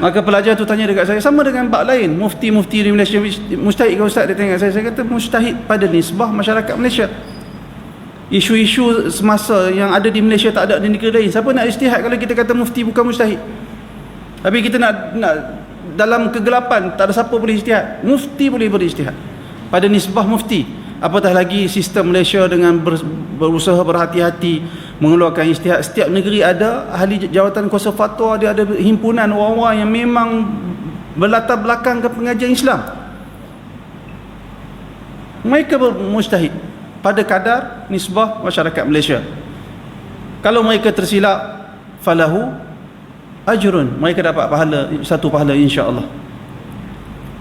Maka pelajar tu tanya dekat saya sama dengan bab lain, mufti-mufti di Malaysia mustahid ke ustaz dia tanya saya saya kata mustahid pada nisbah masyarakat Malaysia. Isu-isu semasa yang ada di Malaysia tak ada di negeri lain. Siapa nak ijtihad kalau kita kata mufti bukan mustahid? Tapi kita nak nak dalam kegelapan tak ada siapa boleh ijtihad. Mufti boleh berijtihad. Pada nisbah mufti. Apatah lagi sistem Malaysia dengan ber, berusaha berhati-hati mengeluarkan ijtihad. Setiap negeri ada ahli jawatan kuasa fatwa, dia ada himpunan orang-orang yang memang berlatar belakang ke pengajian Islam. Mereka bermustahid pada kadar nisbah masyarakat Malaysia. Kalau mereka tersilap falahu ajrun, mereka dapat pahala satu pahala insya-Allah.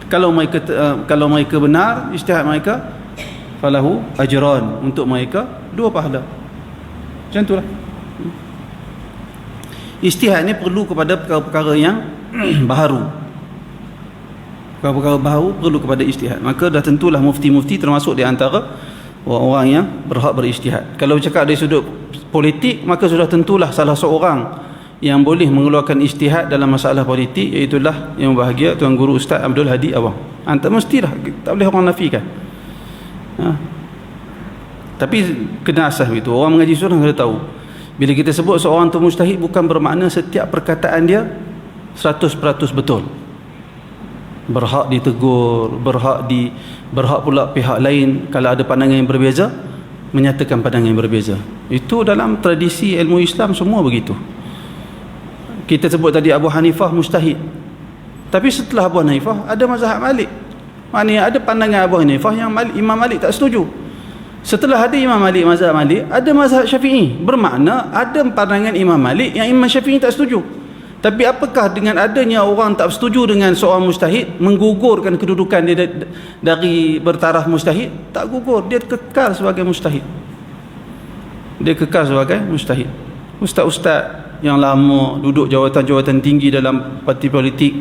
Kalau mereka uh, kalau mereka benar ijtihad mereka falahu ajran untuk mereka dua pahala. Macam itulah. Ijtihad ni perlu kepada perkara-perkara yang baharu. Perkara-perkara baharu perlu kepada ijtihad. Maka dah tentulah mufti-mufti termasuk di antara orang-orang yang berhak berijtihad. Kalau bercakap dari sudut politik, maka sudah tentulah salah seorang yang boleh mengeluarkan ijtihad dalam masalah politik iaitulah yang bahagia Tuan Guru Ustaz Abdul Hadi Awang. Anta mestilah tak boleh orang nafikan. Ha. Tapi kena asah itu. Orang mengaji surah kena tahu. Bila kita sebut seorang tu mustahid bukan bermakna setiap perkataan dia 100% betul. Berhak ditegur berhak di berhak pula pihak lain kalau ada pandangan yang berbeza menyatakan pandangan yang berbeza. Itu dalam tradisi ilmu Islam semua begitu. Kita sebut tadi Abu Hanifah mustahid tapi setelah Abu Hanifah ada mazhab Malik. Maknanya ada pandangan Abu Hanifah yang Malik, Imam Malik tak setuju setelah ada Imam Malik mazhab Malik ada mazhab Syafi'i bermakna ada pandangan Imam Malik yang Imam Syafi'i tak setuju tapi apakah dengan adanya orang tak setuju dengan seorang mustahid menggugurkan kedudukan dia dari bertaraf mustahid? Tak gugur, dia kekal sebagai mustahid. Dia kekal sebagai mustahid. Ustaz-ustaz yang lama duduk jawatan-jawatan tinggi dalam parti politik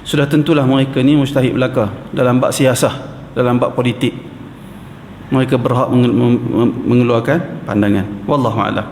sudah tentulah mereka ni mustahid belaka dalam bab siasah, dalam bab politik. Mereka berhak mengeluarkan pandangan. Wallahu a'lam.